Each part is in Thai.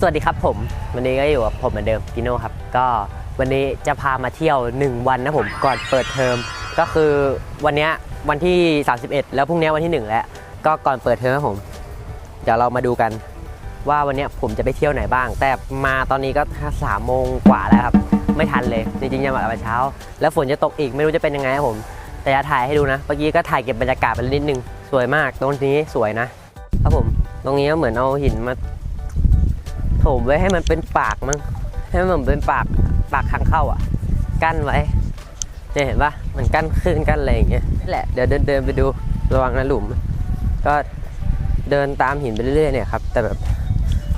สวัสดีครับผม วันนี้ก็อยู่กับผมเหมือนเดิมกิโน่ครับ ก็วันนี้จะพามาเที่ยว 1 วันนะผมก่อนเปิดเทอมก็คือวันเนี้ยวันที่ 31 แล้วพรุ่งนี้วันที่ 1 แล้ว ก็ก่อนเปิดเทอมครับผม เดี๋ยวเรามาดูกัน ว่าวันเนี้ยผมจะไปเที่ยวไหนบ้าง แต่มาตอนนี้ก็สามโมงกว่าแล้วครับ ไม่ทันเลย จริงๆยังมาแต่เช้า แล้วฝนจะตกอีกไม่รู้จะเป็นยังไงครับผม แต่จะถ่ายให้ดูนะเมื่อกี้ก็ถ่ายเก็บบรรยากาศไปนิดนึงสวยมากตรงนี้สวยนะครับผม ตรงนี้ก็เหมือนเอาหินมา โถมไว้ให้มันเป็นปากมั้งให้มันเหมือนเป็นปากปากทางเข้าอะ กั้นไว้เนี่ยเห็นปะมันกั้นขึ้นกั้นอะไรอย่างเงี้ยนี่แหละเดี๋ยวเดินเดินไปดูระวังนะหลุม ก็เดินตามหินไปเรื่อยๆเนี่ยครับแต่แบบ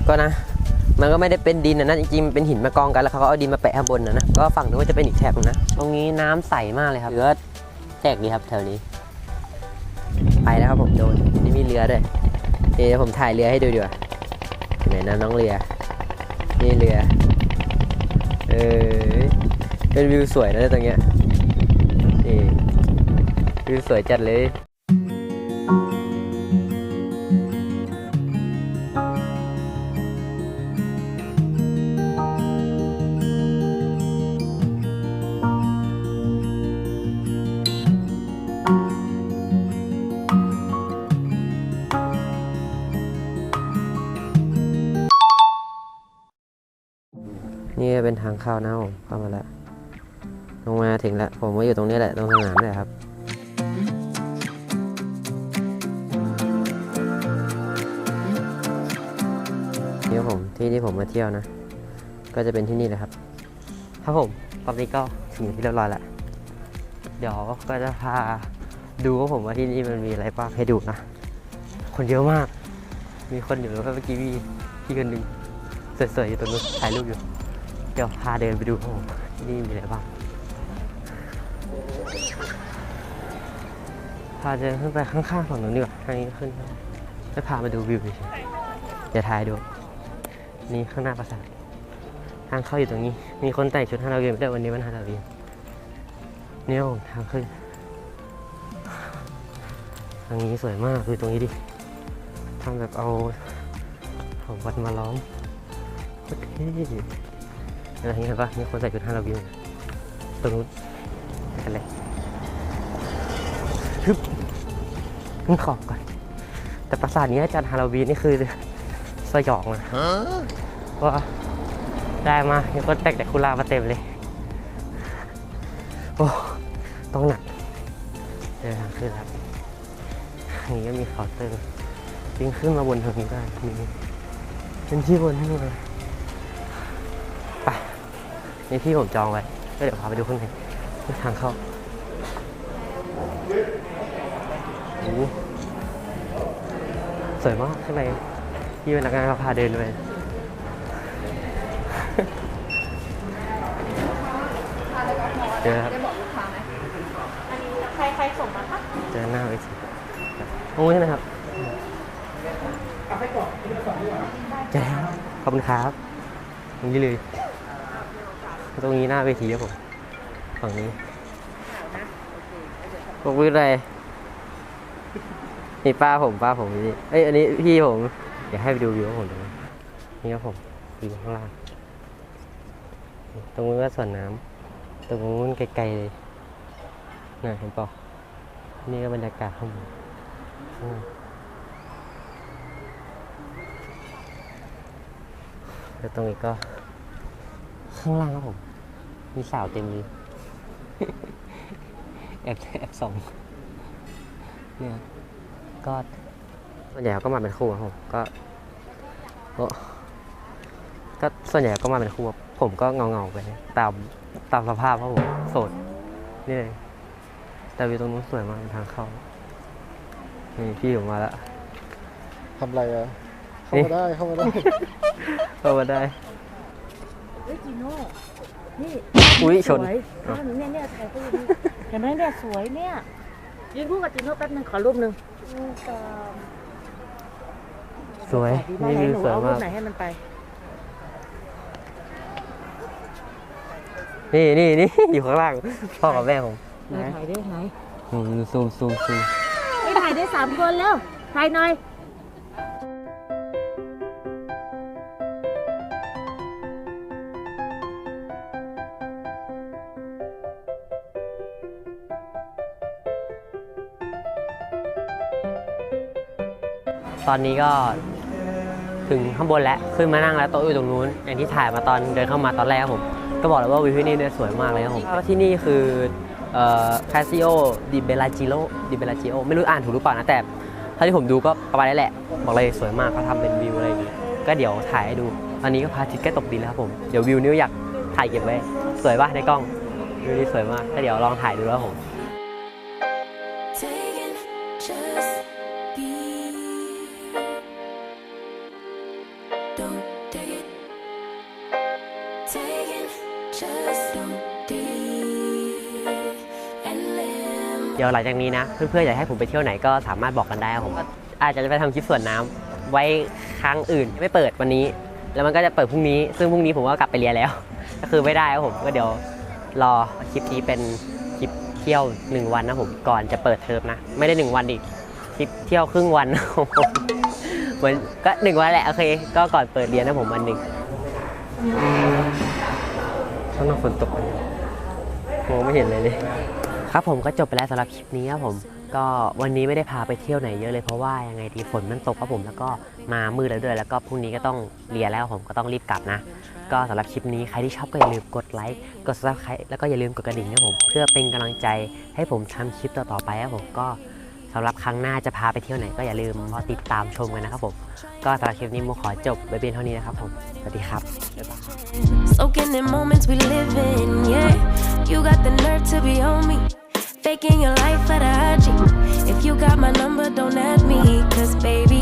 ก็นะ มันก็ไม่ได้เป็นดินนะนะจริงๆมันเป็นหินมากองกันแล้วเขาก็เอาดินมาแปะข้างบนนะนะก็ฝั่งนู้นก็จะเป็นอีกแถบนึงนะตรงนี้น้ำใสมากเลยครับเรือแจกดีครับแถวนี้ ไปแล้วครับผมโดนนี่มีเรือด้วยเดี๋ยวผมถ่ายเรือให้ดูดีกว่าไหนนะน้องเรือ นี่เรือ เออ เป็นวิวสวยนะตรงเนี้ยนี่วิวสวยจัดเลย เป็นทางเข้านะผมเข้ามาแล้วลงมาถึงแล้วผมก็อยู่ตรงนี้แหละตรงสนามนี่แหละครับนี่ผมที่ที่ผมมาเที่ยวนะ ก็จะเป็นที่นี่แหละครับครับผมตอนนี้ก็ถึงที่เรียบร้อยแล้วเดี๋ยวก็จะพาดูว่าผมว่าที่นี่มันมีอะไรบ้างให้ดูนะ คนเยอะมาก มีคนอยู่แล้วเมื่อกี้มีพี่คนหนึ่งสวยๆอยู่ตรงนู้นถ่ายรูปอยู่ ดี๋ยวพาเดินไปดูครับผมที่นี่มีอะไรบ้าง พาเดินขึ้นไปข้างๆฝั่งนู้นดีกว่าทางนี้ขึ้นจะพามาดูวิวเฉยๆเดี๋ยวถ่ายดู นี่ข้างหน้าปราสาท ทางเข้าอยู่ตรงนี้ มีคนแต่งชุดฮาโลวีนไม่ได้วันนี้มันฮาโลวีนนี่ครับผมทางขึ้น ทางนี้สวยมากดูตรงนี้ดิทำแบบเอาของวัดมาล้อมโคตรเท่ อะไรเงี้ยปะมีคนใส่ชุดฮาโลวีนตรงนู้นไปกันเลยฮึบขึ้นขอบก่อน แต่ปราสาทนี้อาจารย์ฮาโลวีนนี่คือสยองนะว่าได้มามีคนแต่งแต่คุลามาเต็มเลย โอ้ ต้องหนักเดินทางขึ้นครับทางนี้ก็มีเคาน์เตอร์จริงขึ้นมาบนทางนี้ได้มีเป็นที่บนให้เลยไป นี่ที่ผมจองไว้ก็เดี๋ยวพาไปดูข้างในนี่ทางเข้าโอ้โหสวยมากข้างในที่พนักงานเขาพาเดินไปเจอครับได้บอกลูกค้าไหมอันนี้ใครใครส่งมาคะเจอหน้าเวทีโอ้ยนะครับเจอแล้วขอบคุณครับตรงนี้เลย ตรงนี้หน้าเวทีครับผมฝั่งนี้ปกมือเลยนี่ป้าผมป้าผมนี่เอ้ยอันนี้พี่ผมเดี๋ยวให้ไปดูวิวของผมดูนี่ครับผมวิวข้างล่างตรงนู้นก็สวนน้ำตรงนู้นไกลๆเลยน่ะเห็นเปล่านี่ก็บรรยากาศข้างบนอืมแล้วตรงนี้ก็ข้างล่างครับผม มีสาวเต็มเลยแอบแอบส่องเนี่ยก็ส่วนใหญ่ก็มาเป็นคู่ครับผมก็โอ้ก็ส่วนใหญ่ก็มาเป็นคู่ครับผมก็เงาเงาๆไป ตามตามสภาพครับผมโสดนี่เลยแต่วิวตรงนู้นสวยมากเป็นทางเข้านี่พี่ผมมาแล้วทำอะไรอะเข้านี่มาได้เข้ามาได้เข้ามาได้เฮ้ยจีโน่ นี่อุ๊ยชนสวยอ้าวเนี่ยเนี่ยถ่ายรูปนี่เห็นไหมเนี่ยสวยเนี่ยยืนคู่กับจีโน่แป๊บนึงขอรูปหนึ่งรูปกับสวยดีมากนี่ไหนวิวหนูสวยเอารูมาปกไหนให้มันไป นี่นี่นี่ อยู่ข้างล่างพ่อกับแม่ผมไหน ถ่ายได้ไหนอืมซูมซูมซูมไม่ถ่ายได้สามคนแล้วถ่ายหน่อย ตอนนี้ก็ถึงข้างบนแล้วขึ้นมานั่งแล้วโต๊ะอยู่ตรงนู้น อย่างที่ถ่ายมาตอนเดินเข้ามาตอนแรกครับผม ก็บอกเลยว่าวิวที่นี่เนี่ยสวยมากเลยครับผมที่นี่คือคาซิโอดิเบลาจิโ o ดิเบลาจิโอไม่รู้อ่านถูกหรือเปล่านะแต่เท่าที่ผมดูก็ประมาณนี้แหละ บอกเลยสวยมากเขาทำเป็นวิวอะไรอย่างงี้ก็เดี๋ยวถ่ายให้ดูตอนนี้ก็พระอาทิตย์ใกล้ตกดินแล้วครับผมเดี๋ยววิวนี้อยากถ่ายเก็บไว้ สวยป่ะในกล้องวิวนี้สวยมากก็เดี๋ยวลองถ่ายดูแล้วผม เดี๋ยวหลังจากนี้นะ เพื่อนๆอยากให้ผมไปเที่ยวไหนก็สามารถบอกกันได้ครับผมอาจจะไปทำคลิปสวนน้ำไว้ครั้งอื่นไม่เปิดวันนี้ แล้วมันก็จะเปิดพรุ่งนี้ ซึ่งพรุ่งนี้ผมก็กลับไปเรียนแล้ว ก็คือไม่ได้ครับผมก็เดี๋ยวรอคลิปนี้เป็นคลิปเที่ยว 1 วันนะผมก่อนจะเปิดเทอมนะ ไม่ได้ 1 วันดิคลิปเที่ยวครึ่งวันนะผมเหมือนก็หนึ่งวันแหละโอเค ก็ก่อนเปิดเรียนนะผมวันหนึ่ง ข้างนอกฝนตกมองไม่เห็นเลยเลยครับผมก็จบไปแล้วสำหรับคลิปนี้ครับผม ก็วันนี้ไม่ได้พาไปเที่ยวไหนเยอะเลยเพราะว่ายังไงดีฝนมันตกครับผมแล้วก็มามืดแล้วด้วย แล้วก็พรุ่งนี้ก็ต้องเรียนแล้วผมก็ต้องรีบกลับนะ ก็สำหรับคลิปนี้ใครที่ชอบก็อย่าลืมกดไลค์กด subscribe แล้วก็อย่าลืมกดกระดิ่งนะผมเพื่อเป็นกำลังใจให้ผมทำคลิปต่อๆไปครับผมก็ำหรับครั้งหน้าจะพาไปเที่ยวไหนก็อย่าลืมรอติดตามชมกันนะครับผม ก็สำหรับคลิปนี้มูขอจบไว้เพียงเท่านี้นะครับผม สวัสดีครับ Soaking in moments we live in, yeah. You got the nerve to be on me. Faking your life for the IG. If you got my number, don't add me. Cause baby,